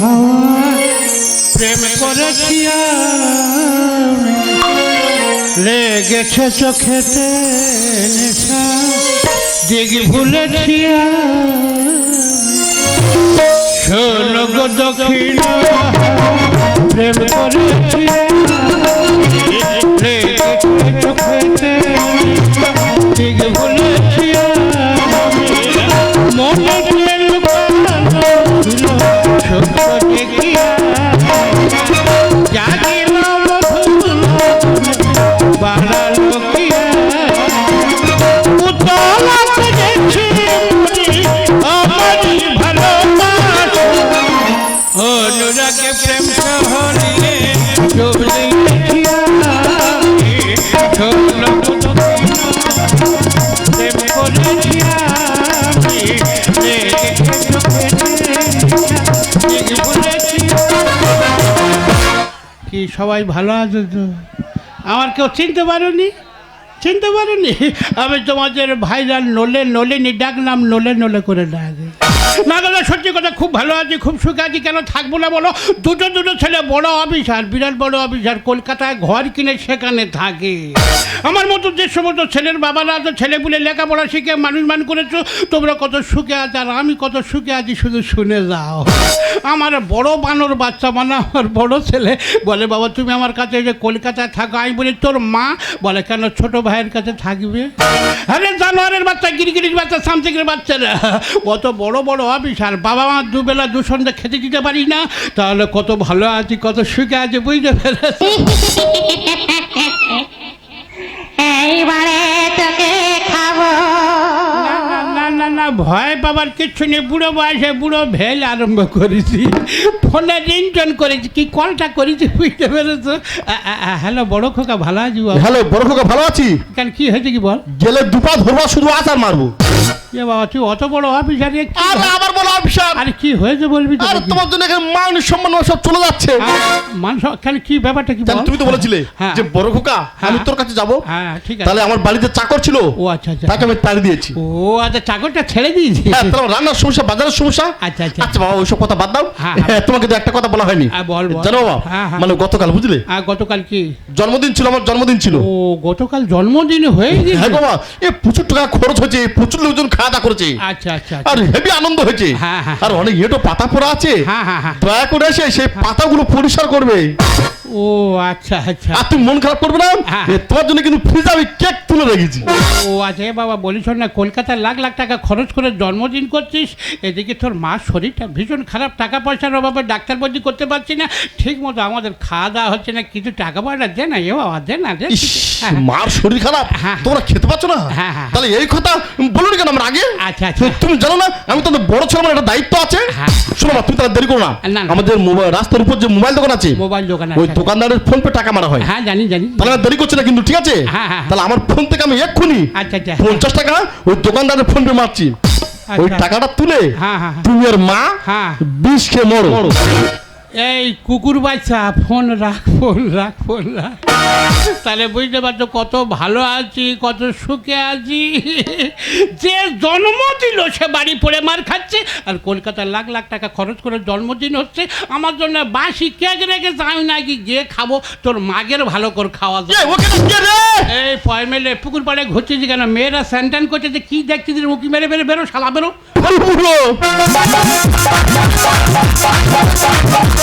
হাওয়া প্রেম করেছি। লেগেছে চোখেতে নেশা দিঘি ভুলেছি। শোন গো দক্ষিণ, প্রেম করেছি। লেগেছে চোখেতে দিঘি ভুলেছি সত্য সবাই ভালো আছে তো? আমার কেউ চিনতে পারোনি? চিনতে পারোনি? আমি তোমাদের ভাইরাল নলে নলেনি ডাকলাম, নলে নলে করে ডাকে। না দাদা সত্যি কথা, খুব ভালো আছি, খুব সুখে আছি। কেন থাকব না বলো? দুটো দুটো ছেলে, বড় অফিসার, বিরাট বড় অফিসার, কলকাতায় ঘর কিনে সেখানে থাকে। আমার মতো যে সমস্ত ছেলের বাবারা তো ছেলেপুলে লেখাপড়া শিখে মানুষ মান করেছ, তোমরা কত সুখে আছো আর আমি কত সুখে আছি, শুধু শুনে যাও। আমার বড় বানর বাচ্চা মানে আমার বড় ছেলে, বলে, বাবা, তুমি আমার কাছে যে কলকাতায় থাকো। আমি বলি, তোর মা? বলে, কেন ছোট ভাইয়ের কাছে থাকবে? আরে, জানোয়ারের বাচ্চা গিরিগিরির বাচ্চা সামথিংয়ের বাচ্চারা। কত বড় বড় অফিসার বাবা মা দুবেলা দুসন্ধ্যা খেতে দিতে পারি না তাহলে কত ভালো আছি কত সুখে আছে বুঝতে পেরেছি? এইবারে তোকে খাব। না, না, ভয় পাবার কিচ্ছু নেই। বুড়ো বয়সে বুড়ো ভেল আরম্ভ করেছি। ফোনে রিংটন করেছি। কি কলটা করেছি বুঝতে পেরেছ? আ- আ- আ- হ্যালো বড় খোকা ভালো আছি হ্যালো বড় খোকা ভালো আছি? কেন কি হয়েছে কি বল? গেলে দুপা ধরবা শুধু আচার মারবো। এ বাবা তুই অত বড় অফিসার আর আবার বলো অফিসার আরে কি হয়েছে বলবি তো আর দেখি। তোমার জন্য এখানে মান সম্মান সব চলে যাচ্ছে। কেন কি ব্যাপারটা কি? তুমি তো বলেছিলে হ্যাঁ। যে বড় খোকা আমি হ্যাঁ। তোর কাছে যাব। হ্যাঁ ঠিক আছে। তাহলে আমার বাড়িতে চাকর ছিল ও আচ্ছা আচ্ছা। তাকে আমি তাড়ি দিয়েছি। ও আচ্ছা চাকরটা ছেড়ে দিয়েছি। হ্যাঁ তাহলে আমার রান্নার সমস্যা বাজারের সমস্যা। আচ্ছা, আচ্ছা। আচ্ছা বাবা ওইসব কথা বাদ দাও। হ্যাঁ, হ্যাঁ, তোমাকে তো একটা কথা বলা হয়নি। হ্যাঁ, বল, বল। জানো বাবা হ্যাঁ, হ্যাঁ। মানে গতকাল বুঝলে? আর গতকাল কি? জন্মদিন ছিল আমার জন্মদিন ছিল। ও গতকাল জন্মদিন হয়ে হ্যাঁ গেছে? বাবা এ প্রচুর টাকা খরচ হয়েছে প্রচুর লোকজন খাওয়া দাওয়া করেছি। আচ্ছা আচ্ছা আর হেভি আনন্দ হয়েছে। হ্যাঁ, হ্যাঁ। আর অনেক এটো পাতা পড়া আছে। হ্যাঁ হ্যাঁ হ্যাঁ। দয়া করে এসে সেই পাতাগুলো পরিষ্কার করবে। ও আচ্ছা আচ্ছা আর তুমি মন খারাপ করবে না হ্যাঁ। এ, তোমার জন্য কিন্তু ফ্রিজ আমি কেক তুলে রেখেছি ও আচ্ছা এ বাবা বলিস না কলকাতায় লাখ লাখ টাকা খরচ করে জন্মদিন করছিস এদিকে তোর মার শরীরটা ভীষণ খারাপ টাকা পয়সার অভাবে ডাক্তার বন্দি করতে পারছি না ঠিক মতো আমাদের খাওয়া দাওয়া হচ্ছে না কিছু টাকা পয়সা দে না এ বাবা দে না দে ইস, হ্যাঁ, মার শরীর খারাপ হ্যাঁ। তোমরা খেতে পাচ্ছ না হ্যাঁ, হ্যাঁ। তাহলে এই কথা বলুন কেন আমরা আগে আচ্ছা আচ্ছা তুমি জানো না আমি তোমাদের বড় ছেলে আমার একটা দায়িত্ব আছে হ্যাঁ। শোনো না তুমি তাহলে দেরি করো না না, না। আমাদের মোবাইল রাস্তার উপর যে মোবাইল দোকান আছে মোবাইল দোকান ওই আছে। দোকানদারের ফোন পে টাকা মারা হয়। হ্যাঁ জানি জানি। তাহলে দেরি করছে না কিন্তু ঠিক আছে? হ্যাঁ, হ্যাঁ। তাহলে আমার ফোন থেকে আমি এক্ষুনি আচ্ছা আচ্ছা। পঞ্চাশ টাকা ওই দোকানদারের ফোন পে মারছি। ওই আচ্ছা। টাকাটা তুলে হ্যাঁ, হ্যাঁ, হ্যাঁ। তুমি আর মা হ্যাঁ। বিষ খেয়ে মরো। এই কুকুর বাচ্চা ফোন রাখ ফোন রাখ ফোন রাখ। তাহলে বুঝতে পারছ কত ভালো আছি কত সুখে আছি। যে জন্ম দিল সে বাড়ি পড়ে মার খাচ্ছে। আর কলকাতায় লাখ লাখ টাকা খরচ করে জন্মদিন হচ্ছে। আমার জন্য বাসি কেক রেখেছে আমি নাকি গিয়ে খাব তোর মাগের ভালো করে খাওয়া যায়? এই পয় মেলে পুকুর পাড়ে ঘুরছিস কেন? মেয়েরা স্যান্টান করছে যে কি দেখছিস উঁকি মেরে মেরে বেরো সালা বেরো।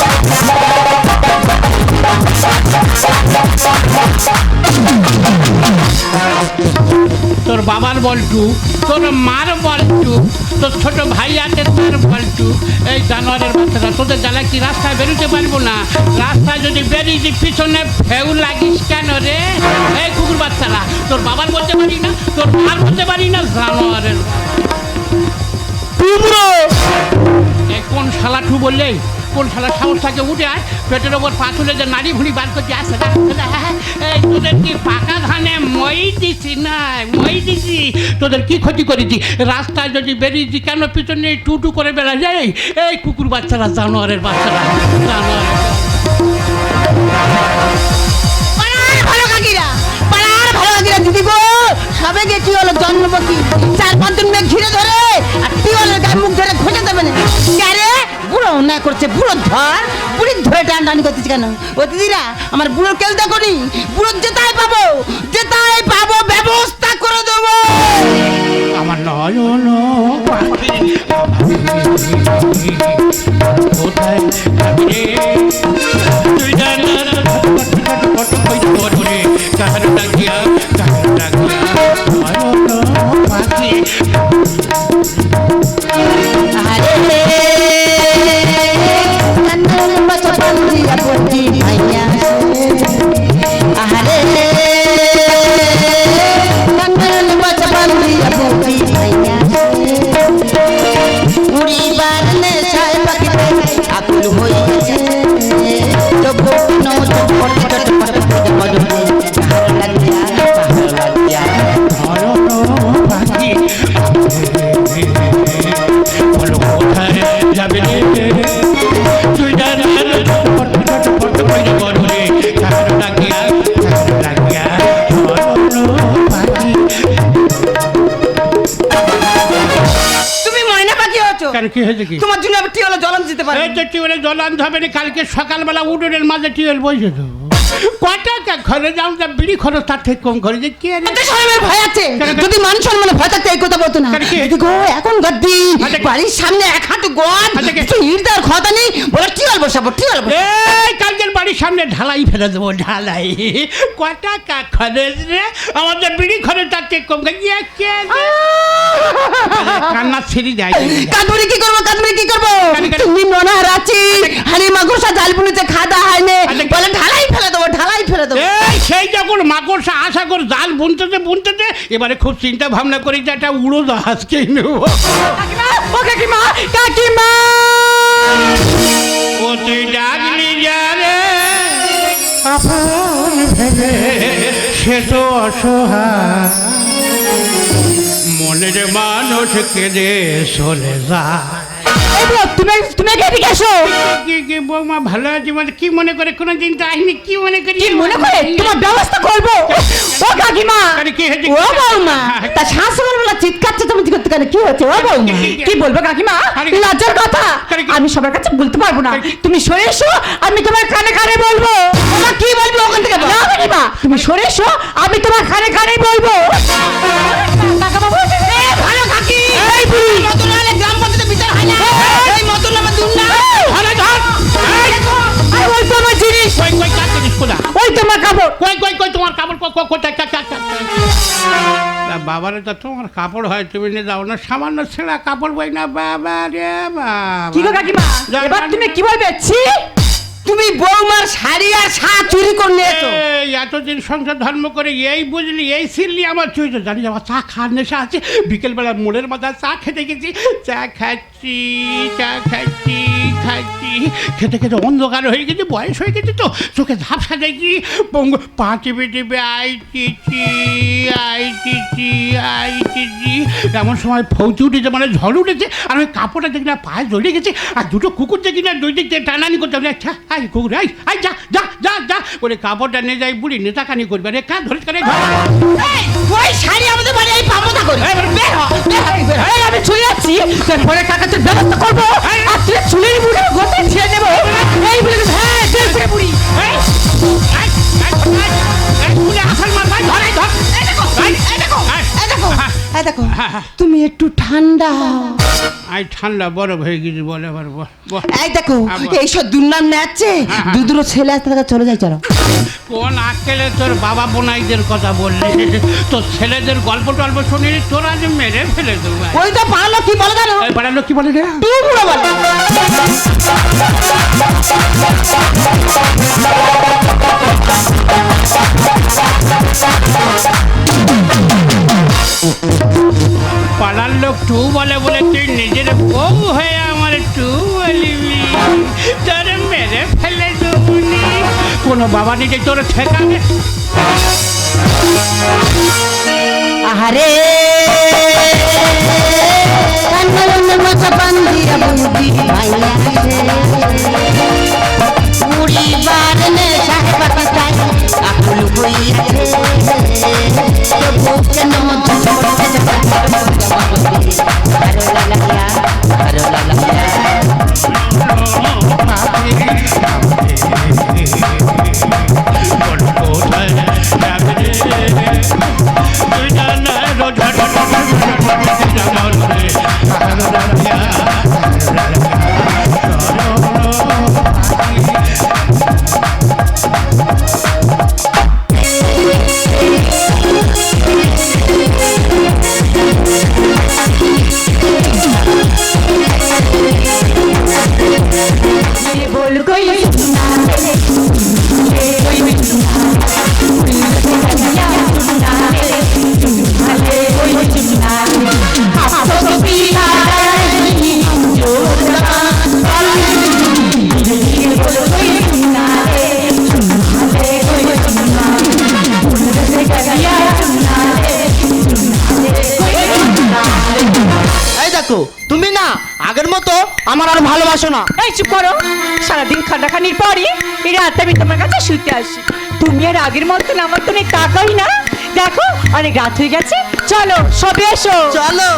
তোর বাবার বলটু তোর মার বলটু তোর ছোট ভাই আছে তার বলটু। এই জানোয়ারের বাচ্চারা তোদের জ্বালা কি রাস্তায় বেরোতে পারব না? রাস্তায় যদি বেরিয়েছি পিছনে ফেউ লাগিস কেন রে? এই কুকুর বাচ্চারা তোর বাবার বলতে পারি না তোর মার বলতে পারি না জানোয়ারের কোন শালাঠু বললে কোন শালা সাহস থাকে উঠে আয়। পেটের ওপর পা তুলে যে নারী ভুঁড়ি বার করছে আসে না তোদের কি পাকা ধানে মই দিছি? না মই দিছি। তোদের কি ক্ষতি করেছি? রাস্তায় যদি বেরিয়েছি, কেন পিছনে টু টু করে বেড়া যায় এই কুকুর বাচ্চারা, জানোয়ারের বাচ্চারা জানোয়ারের করছে বুড়ো ধর বুড়ি ধরে টান টানি করতেছি কেন ও দিদিরা আমার বুড়োর কেউ দেখনি বুড়োর যেতাই পাবো যেতাই পাবো ব্যবস্থা করে দেবো আমার নয়ন কোথায় কি হয়েছে কি? তোমার জন্য আমি টিওলে জলম দিতে পারি। এই তো টিউলে জল আনতে হবে না কালকে সকালবেলা উঠোনের মাঝে টিউবেল বসে তো ক টাকা ঘরে যাও যা বিড়ি খরচ তার থেকে কম করে যে কে রে? এত ভয় আছে। যদি মান সম্মানে ভয় থাকতে এই কথা বলতো না। কেন কি? দেখো এখন গদ্দি আচ্ছা। বাড়ির সামনে এক হাঁটু গদ আচ্ছা, নেই। বলে এই কালকের বাড়ির সামনে ঢালাই ফেলে দেবো ঢালাই। ক টাকা খরচ রে? আমাদের বিড়ি খরচ তার থেকে কম কে কান্না ছিঁড়ি যায়। কাদুরি কি করব কাদুরি কি করব? তুমি মনে হারাচ্ছি হানি মাগুসা জাল বুনেছে খাদা হয়নি। আচ্ছা, বলে ঢালাই ফেলে দেবো ঢালাই ফেলে দেবো। এই সেই যখন মাকড়সা আশা করে জাল বুনতেতে বুনতেতে এবারে খুব চিন্তা ভাবনা করি যে একটা উড়ো জাহাজকেই নেব। ও কাকিমা কাকিমা! ও তুই ডাকলি যারে আপন ভেবে সে তো অসহায়। মনের মানুষ কেঁদে চলে যায়। তুমি তুমি এদিকে এসো কি কি বৌমা ভালো আছে মানে কি মনে করে? কোনোদিন তো আসনি কি মনে করি? মনে করে? তোমার ব্যবস্থা করব। ও কাকিমা। আরে কি হয়েছে? ও বৌমা। তা শাশুড়ি বেলা চিৎকাচ্ছে তুমি কি করতে কি হচ্ছে ও বৌমা কি বলব কাকিমা? লজ্জার কথা। আমি সবার কাছে বলতে পারব না। তুমি সরে এসো আমি তোমার কানে কানে বলব। কি বলব ওখান থেকে? না কাকিমা তুমি সরে এসো আমি তোমার কানে কানে বলব। ভালো কাকি। এই বুড়ি। কাপড়। কই কই কই তোমার কাপড় বাবারে তো তোমার কাপড় হয় তুমি নিয়ে যাও না সামান্য ছেঁড়া কাপড় বই না বাবা রে বাবা কি গো কাকিমা? এবার তুমি কি বলবে? ছি! তুমি বৌমার শাড়ি আর শা চুরি করে নিয়েছো। এতদিন সংসার ধর্ম করে এই বুঝলি এই সিরলি আমার চুইতো জানি আমার চা খাওয়ার নেশা আছে। বিকেলবেলা মোড়ের মাথায় চা খেতে গেছি। চা খাচ্ছি চা খাচ্ছি। খাচ্ছি খেতে খেতে অন্ধকার হয়ে গেছে বয়স হয়ে গেছে তো। চোখে ঝাপসা দেখি পঙ্গ পা টিপে টিপে আই চিচি আই চিচি আই চিচি এমন সময় ফৌজি উঠেছে মানে ঝড় উঠেছে আর ওই কাপড়টা দেখি না পায়ে জড়িয়ে গেছে আর দুটো কুকুর দেখি না দুই দিক টানানি করতে হবে আচ্ছা আই কুকুর আই আই যা যা যা যা। বলে কাপড়টা নিয়ে যাই বুড়ি নেতাকানি করবে। রে কা ধরে। এই, ওই শাড়ি আমাদের বাড়ি এই পামোদা করি। বের হ, বের হ, বের হ। এই, আমি চলে যাচ্ছি। তারপরে ব্যবস্থা করব। আর তুই চুলের গোটে ছেড়ে নেব এই বলে হ্যাঁ বুড়ি আসার মার ভাই ধর ধর দেখো। তুমি একটু ঠান্ডা। আই ঠান্ডা বরফ হয়ে গেছে বলে আবার। এই দেখো। এইসব দুর্নাম নেচ্ছে হ্যাঁ, হ্যাঁ। দু দুটো ছেলে আসতে থাকে চলে যাই চলো কোন আকেলে তোর বাবা বোনাইদের কথা বললি তোর ছেলেদের গল্প টল্প শুনিনি তোরা যে মেরে ফেলে দেবো ওই তো পারল কি বলে জানো পাড়ার কি বলে রে টুকরো বলে পাড়ার লোক টু বলে বলে তুই নিজের বউ হয়ে আমার টু বলিবি। তোর মেরে ফেলে দেবুনি। কোনো বাবা নিজে তোর ঠেকাবে? আহারে। কেন এই চুপ করো। সারাদিন খাটাখানির পরে এই রাতে আমি তোমার কাছে শুতে আসি। তুমি আর আগের মতন আমার তো টাকাই না? দেখো অনেক রাত হয়ে গেছে। চলো সবে এসো। চলো।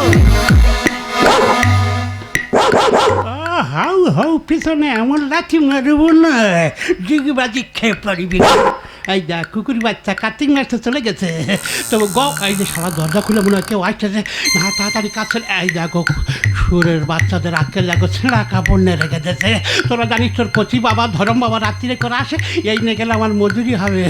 হাউ হাউ পিছনে এমন লাঠি মারব না। জিগবাজি খেয়ে পারিবি এই যা কুকুর বাচ্চা কার্তিক মাসটা চলে গেছে তবে গ এই যে সারা দরজা খুলে মনে হয় কেউ আসতেছে না তাড়াতাড়ি কাছে এই দেখো সুরের বাচ্চাদের আজকে দেখো ছেঁড়া কাপড় নিয়ে রেখে দিয়েছে তোরা জানিস তোর কচি বাবা ধরম বাবা রাত্রিরে করে আসে এই নিয়ে গেলে আমার মজুরি হবে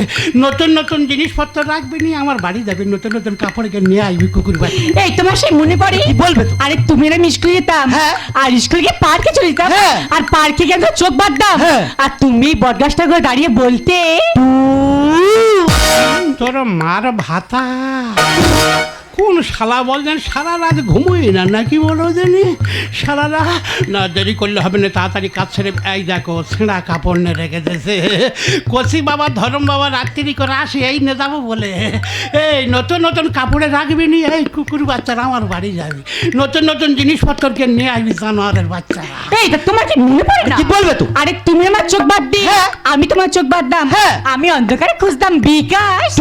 নতুন নতুন জিনিসপত্র রাখবি নি আমার বাড়ি যাবি নতুন নতুন কাপড়কে নিয়ে আসবি কুকুর বাচ্চা এই তোমার সেই মনে পড়ে কি বলবে? আরে তুমি আর আমি স্কুলে যেতাম হ্যাঁ। আর স্কুলে গিয়ে পার্কে চলে যেতাম হ্যাঁ। আর পার্কে গিয়ে চোখ বাঁধতাম হ্যাঁ। আর তুমি বটগাছটা করে দাঁড়িয়ে বলতে তোর মার ভাতা। কোন শালা বলছেন সারা রাত ঘুমোই না? নাকি বলো জানি? সারা রাত? না দেরি করলে হবে না তাড়াতাড়ি কাজ ছেড়ে এই দেখো ছেঁড়া কাপড় নিয়ে রেখে দিয়েছে। কচি বাবা ধরম বাবা রাত্রি করে আসি এই নে যাব বলে। এই নতুন নতুন কাপড়ে রাখবি নি এই কুকুর বাচ্চারা আমার বাড়ি যাবে। নতুন নতুন জিনিসপত্রকে নিয়ে আসবি জানোয়ারের বাচ্চা এই তা তোমার কি মনে পড়ে না? কি বলবে তো? আরে তুমি আমার চোখ বাদ দিয়ে হ্যাঁ। আমি তোমার চোখ বাদতাম হ্যাঁ। আমি অন্ধকারে খুঁজতাম বিকাশ।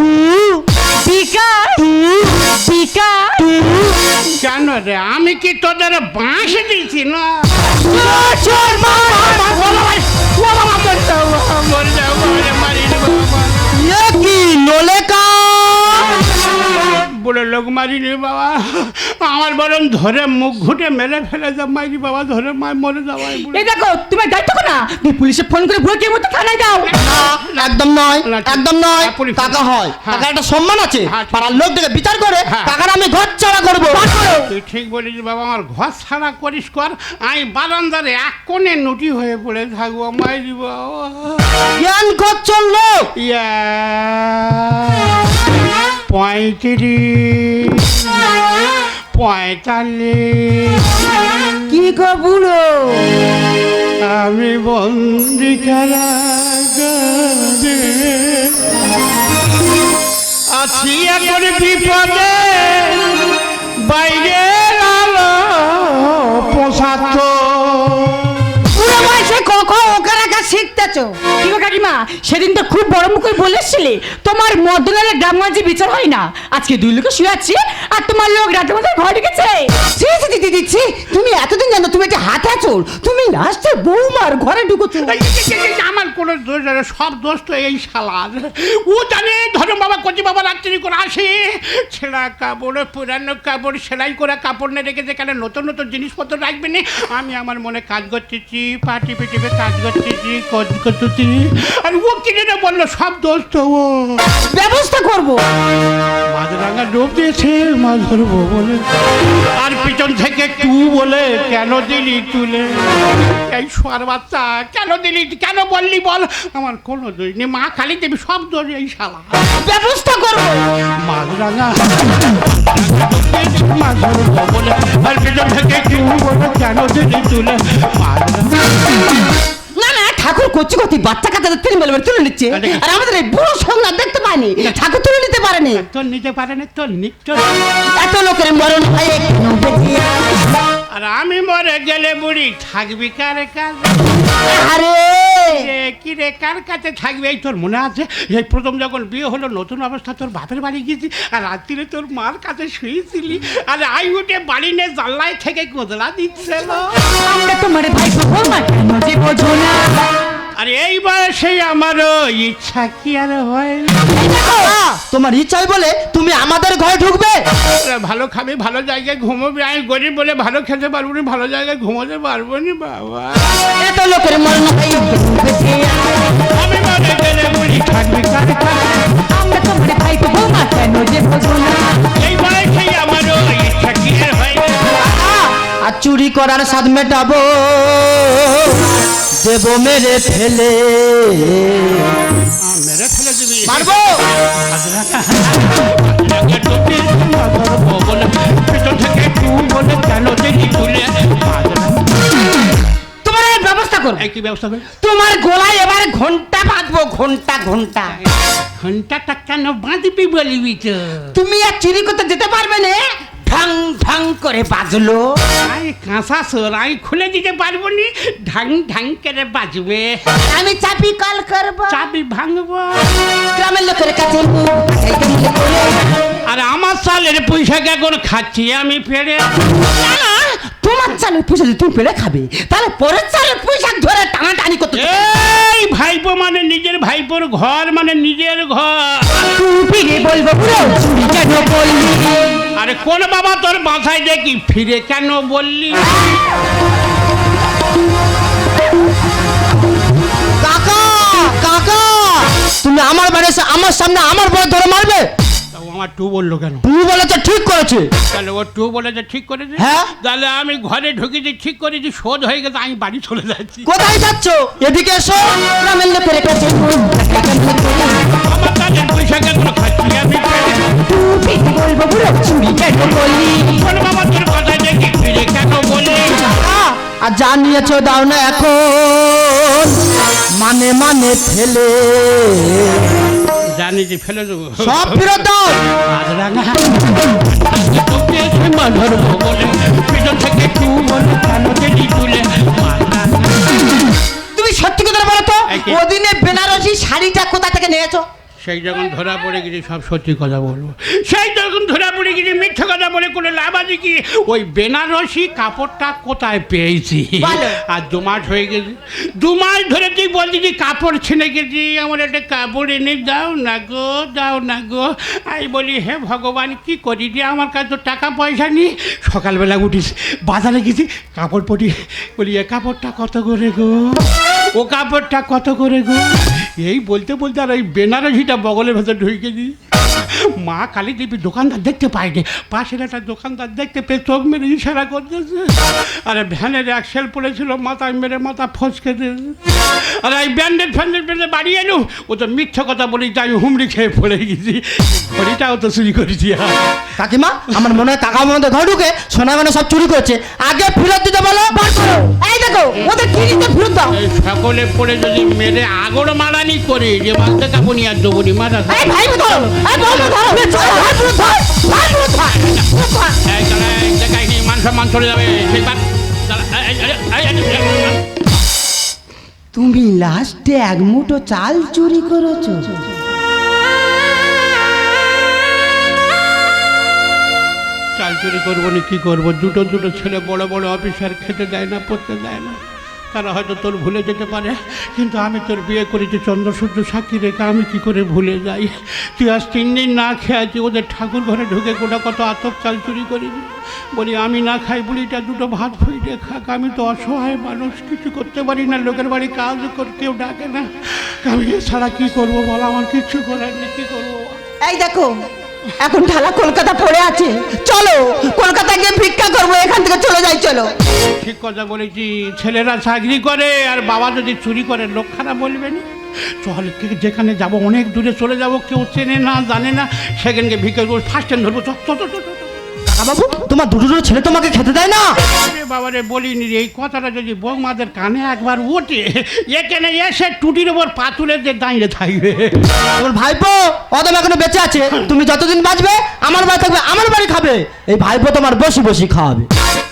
কেন রে? আমি কি তোদের বাঁশ দিয়েছি না? কি বুড়ো লোক মারিনি বাবা আমার বরং ধরে মুখ ঘুটে মেরে ফেলে যা মাইরি বাবা ধরে মার মরে যাওয়াই এই দেখো তুমি দায়িত্ব না। তুমি পুলিশে ফোন করে কে মতো থানায় না একদম নয় একদম নয় হ্যাঁ, টাকা হয়। হ্যাঁ। টাকার একটা সম্মান আছে হ্যাঁ, পাড়ার লোক থেকে বিচার করে। টাকার আমি ঘর ছাড়া করব। তুই ঠিক বলিস বাবা আমার ঘর ছাড়া করিস কর আমি বারান্দার এক কোণে নুটি হয়ে পড়ে থাকব মাইরি বাবা। জ্ঞান করছ লোক। ইয়া। পঁয়ত্রিশ পঁয়তাল্লিশ। কি বুড়ো? আমি বন্দি কারাগারে আছি এখন বিপদে বাইরে আলো পোষাত পুরো বয়সে কখন রাখা শিখতেছো? কি গো কাকিমা সেদিন তো খুব বড় মুখে বলেছিলে তোমার মদনালে গ্রামগঞ্জে বিচার হয় না। আজকে দুই লোকে শুয়ে আছে আর তোমার লোক রাতে মধ্যে ঘর ঢুকেছে। ছি ছি তুমি এতদিন জানো তুমি একটা হাতা চোর তুমি লাস্টে বৌমার ঘরে ঢুকোছো। আমার কোনো দোষ নেই, সব দোষ তো এই শালার। ও জানে ধরুন বাবা কচি বাবা রাত্রি করে আসে। ছেঁড়া কাপড় পুরানো কাপড় সেলাই করা কাপড় নিয়ে রেখেছে কেন নতুন নতুন জিনিসপত্র রাখবে না আমি আমার মনে কাজ করতেছি পাটি পিটিপে কাজ কাজ করতেছি। আর ও কিনে না বলল সব দোষ তো ও ব্যবস্থা করব। মাঝরাঙা ডোব দিয়েছে মাছ ধরবো বলে। আর পিছন থেকে তু বলে কেন দিলি তুলে? এই সোয়ার বাচ্চা কেন দিলি কেন বললি বল? আমার কোনো দোষ নেই মা খালি দেবী সব দোষ এই শালা। ব্যবস্থা করব। মাঝরাঙা মাছ ধরবো বলে। আর পিছন থেকে তু বলে কেন দিলি তুলে? মাঝরাঙা না না ঠাকুর করছি কচি বাচ্চা কাচ্চাদের তিন বেলা তুলে নিচ্ছে। আর আমাদের এই বুড়ো সন্ধ্যা দেখতে পাইনি ঠাকুর তুলে নিতে পারেনি। তোর নিতে পারেনি তোর নিচ্ছে এত লোকের মরণ হয়ে আর আমি মরে গেলে বুড়ি থাকবি কারে কার আরে! কি রে কার কাছে থাকবে? এই তোর মনে আছে? এই প্রথম যখন বিয়ে হলো নতুন অবস্থা তোর বাপের বাড়ি গেছি আর রাত্রিরে তোর মার কাছে শুয়েছিলি আর আই উঠে বাড়ি নিয়ে জানলায় থেকে গোদলা দিচ্ছিল। আমরা তোমার ভাই বোঝো না। আর এই বয়সে আমারও ইচ্ছা কি আর হয়? তোমার ইচ্ছাই বলে তুমি আমাদের ঘরে ঢুকবে। ভালো খাবি ভালো জায়গায় ঘুমোবি আমি গরিব বলে ভালো খেতে পারব না ভালো জায়গায় ঘুমোতে পারব না বাবা। এত লোকের বেঁচে আমি মরে গেলে বুড়ি থাকবি আমরা তোমার ভাই বৌমা কেন যে বোঝো না? চুরি করার স্বাদ মেটাবো। দেব মেরে ফেলে। মেরে ফেলে দিবি মারবো? তোমার ব্যবস্থা করব কি ব্যবস্থা করে? তোমার গলায় এবারে ঘণ্টা বাঁধবো ঘণ্টা ঘণ্টা। ঘন্টাটা কেন বাঁধবি বলবি তো? তুমি আর চুরি করতে যেতে পারবে না। ঢং ঢং করে বাজলো। আই কাঁসা সোর আমি খুলে দিতে পারব নি ঢাং ঢাং করে বাজবে। আমি চাবি কল করব। চাবি ভাঙবো। গ্রামের লোকের কাছে। আর আমার সালের পয়সা এখন খাচ্ছি আমি ফেরে তোমার চালের পয়সা যদি তুমি পেরে খাবে তাহলে পরের চালের পয়সা ধরে টানাটানি করতে এই ভাইপো মানে নিজের ভাইপোর ঘর মানে নিজের ঘর। ফিরে বলব পুরো? কেন বললি? আরে কোন বাবা তোর মাথায় দেখি ফিরে কেন বললি? কাকা কাকা তুমি আমার বাড়ি আমার সামনে আমার বড় ধরে মারবে? আমার টু বলল কেন? তুমি বলেছ ঠিক করেছে। তাহলে ও টু বলেছে ঠিক করেছে? হ্যাঁ। তাহলে আমি ঘরে ঢুকেছি ঠিক করেছি শোধ হয়ে গেছে আমি বাড়ি চলে যাচ্ছি। কোথায় যাচ্ছ? এদিকে এসো। গ্রামের লোকের কাছে। আমার খাচ্ছি আমি? বলব পুরো চুরি কেন বাবা তোর বাসায় দেখি ফিরে কেন বললি আর যা নিয়েছো দাও না এখন। মানে মানে ফেলে। যে ফেলে দেবো। সব ফেরত দাও। রাঙা পিছন থেকে তুলে তুমি সত্যি কথা বলো তো? ওদিনে বেনারসি শাড়িটা কোথা থেকে নিয়েছো? সেই যখন ধরা পড়ে গেছে সব সত্যি কথা বলব। সেই যখন ধরা পড়ে গেছে মিথ্যে কথা বলে কোনো লাভ আছে কি? ওই বেনারসি কাপড়টা কোথায় পেয়েছি। আর দু মাস হয়ে গেছে। দু মাস ধরে তুই বলছি যে কাপড় ছিনে গেছি আমার একটা কাপড় এনে দাও না গো দাও না গো। আমি বলি হে ভগবান কি করি যে আমার কাছে তো টাকা পয়সা নেই? সকালবেলা উঠিস বাজারে গেছি কাপড় পটি বলি এ কাপড়টা কত করে গো? ও কাপড়টা কত করে গো? এই বলতে বলতে আর এই বেনারসিটা বগলের ভেতর ঢুকে দিই। মা কালী দেবী দোকানদার দেখতে পাইনি পাশের একটা দোকানদার দেখতে পেয়ে চোখ মেরে ইশারা করতেছে। আরে ভ্যানের এক অ্যাক্সেল পড়েছিল মাথায় মেরে মাথা ফসকে দিয়েছে। আর এই ব্যান্ডেড ফ্যান্ডেড বেঁধে বাড়ি এলু। ও তো মিথ্যে কথা বলি তাই আমি হুমড়ি খেয়ে পড়ে গেছি। ঘড়িটাও তো চুরি করেছি। কাকিমা আমার মনে হয় কাকা মনে ঘর ঢুকে সোনা সব চুরি করছে। আগে ফেরত দিতে বলো এই দেখো ওদের কিনিতে ফেরত দাও। সকলে পড়ে যদি মেরে আগড় মারানি করে যে বাচ্চা কাপুনি আর দেবনি মারা এই ভাই ধরো এই ধরো ধরো, ভাই পুরো ভাই পুরো ধর এই দাঁড়া, এই জায়গায় মান সম্মান চলে যাবে তুমি লাস্টে এক মুঠো চাল চুরি করেছ। চাল চুরি করব না কি করব? দুটো দুটো ছেলে বড় বড় অফিসার খেতে দেয় না পড়তে দেয় না। তারা হয়তো তোর ভুলে যেতে পারে, কিন্তু আমি তোর বিয়ে করেছি চন্দ্রসূর্য সাক্ষী রেখে, আমি কি করে ভুলে যাই? তুই আজ তিন দিন না খেয়ে আছি ওদের ঠাকুর ঘরে ঢুকে গোটা কত আতপ চাল চুরি করিনি বলি, আমি না খাই, বুড়িটা দুটো ভাত ফুইটে খাক, আমি তো অসহায় মানুষ, কিছু করতে পারি না, লোকের বাড়ি কাজ কেউ ডাকে না। আমি এছাড়া কি করব বল, আমার কিচ্ছু করার নেই, কী করব এই দেখো এখন ঢালা কলকাতা পড়ে আছে। চলো কলকাতা গিয়ে ভিক্ষা করব এখান থেকে চলে যাই চলো। ঠিক কথা বলেছি ছেলেরা চাকরি করে আর বাবা যদি চুরি করে লোক খারাপ বলবে না। চল যেখানে যাব অনেক দূরে চলে যাব কেউ চেনে না জানে না। সেখানকে ভিক্ষা করব ফার্স্ট টাইম ধরবো চল চল চল, বাবু তোমার দুটো দুটো ছেলে তোমাকে খেতে দেয় না? বাবারে বলিনি রে, এই কথাটা যদি বৌমাদের কানে একবার ওঠে এখানে এসে টুটির ওপর পাতুলের যে দাঁড়িয়ে থাকবে। তোমার ভাইপো অদম এখনও বেঁচে আছে। তুমি যতদিন বাঁচবে আমার বাড়ি থাকবে আমার বাড়ি খাবে। এই ভাইপো তোমার বসি বসি খাওয়াবে।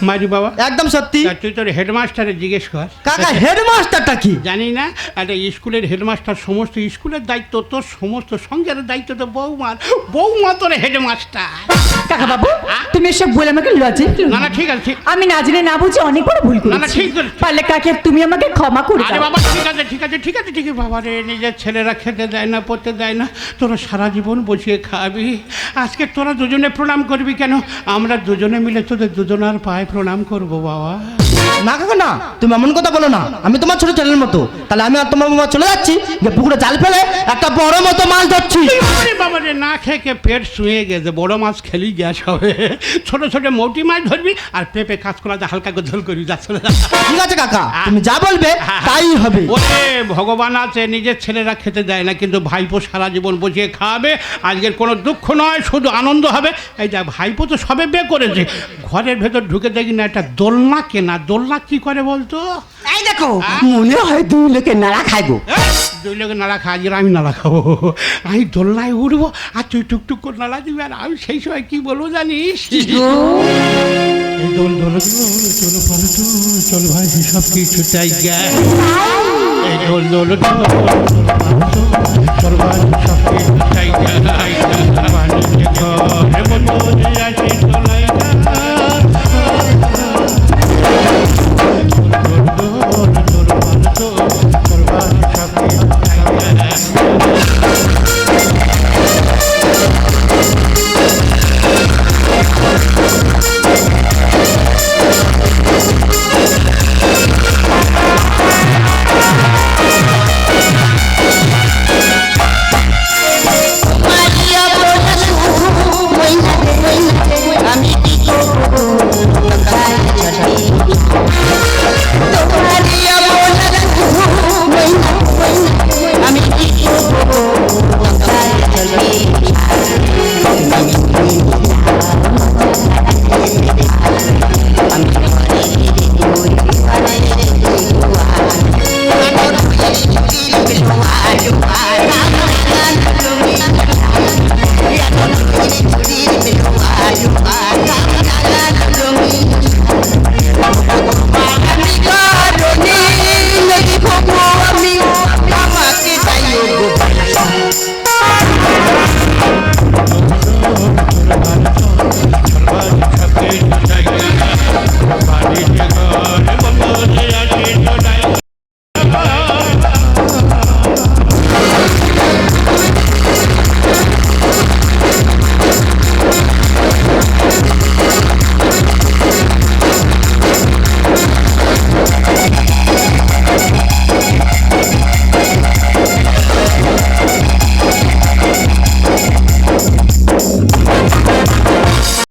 মারি বাবা। একদম সত্যি। তা তুই তোর হেডমাস্টারে জিজ্ঞেস কর। কাকা হেডমাস্টারটা কি? জানি না একটা স্কুলের হেডমাস্টার সমস্ত স্কুলের দায়িত্ব তোর সমস্ত সঙ্গের দায়িত্ব তো বৌমার। বৌমা তোর হেডমাস্টার। কাকা বাবু তুমি এসব বলে আমাকে লজ্জা না না ঠিক আছে ঠিক। আমি না জেনে না বুঝে অনেক বড় ভুল না, না, করেছি। ঠিক করেছি। পারলে কাকে তুমি আমাকে ক্ষমা করে আরে দাও। বাবা ঠিক আছে ঠিক আছে ঠিক আছে ঠিক আছে বাবা রে নিজের ছেলেরা খেতে দেয় না পড়তে দেয় না তোরা সারা জীবন বসিয়ে খাবি। আজকে তোরা দুজনে প্রণাম করবি কেন? আমরা দুজনে মিলে তোদের দুজনার পায়ে প্রণাম করব বাবা। না কাকা না। তুমি এমন কথা বলো না। আমি তোমার ছোট ছেলের মতো। তাহলে আমি আর তোমার বাবা চলে যাচ্ছি। যে পুকুরে জাল ফেলে একটা বড় মতো মাছ ধরছি। বাবা রে না খেয়ে পেট শুয়ে গেছে। বড় মাছ খেলি গ্যাস হবে। ছোট ছোট মৌটি মাছ ধরবি আর পেঁপে কাজ কাঁচকলাতে হালকা করে ঝোল করবি। যা চলে যা। ঠিক আছে কাকা তুমি যা বলবে তাই হবে। ওরে ভগবান আছে নিজের ছেলেরা খেতে দেয় না কিন্তু ভাইপো সারা জীবন বসিয়ে খাওয়াবে আজকের কোনো দুঃখ নয় শুধু আনন্দ হবে। এই যা ভাইপো তো সবে বে করেছে। ঘরের ভেতর ঢুকে দেখি না একটা দোলনা কেনা দোলনা নাক কি করে বলতো? এই দেখো মনে হয় দুই লোকে নাড়া খাইবো। দুই লোকে নাড়া খাই আমি নাড়া খাব। আমি দোলনায় উঠবো আর তুই টুকটুক করে নাড়া দিবি আর আমি সেই সময় কি বলব জানিস? দোল দোল চল ভাই সব কিছু এই দোল দোল চল ভাই সব কিছু চাই গে।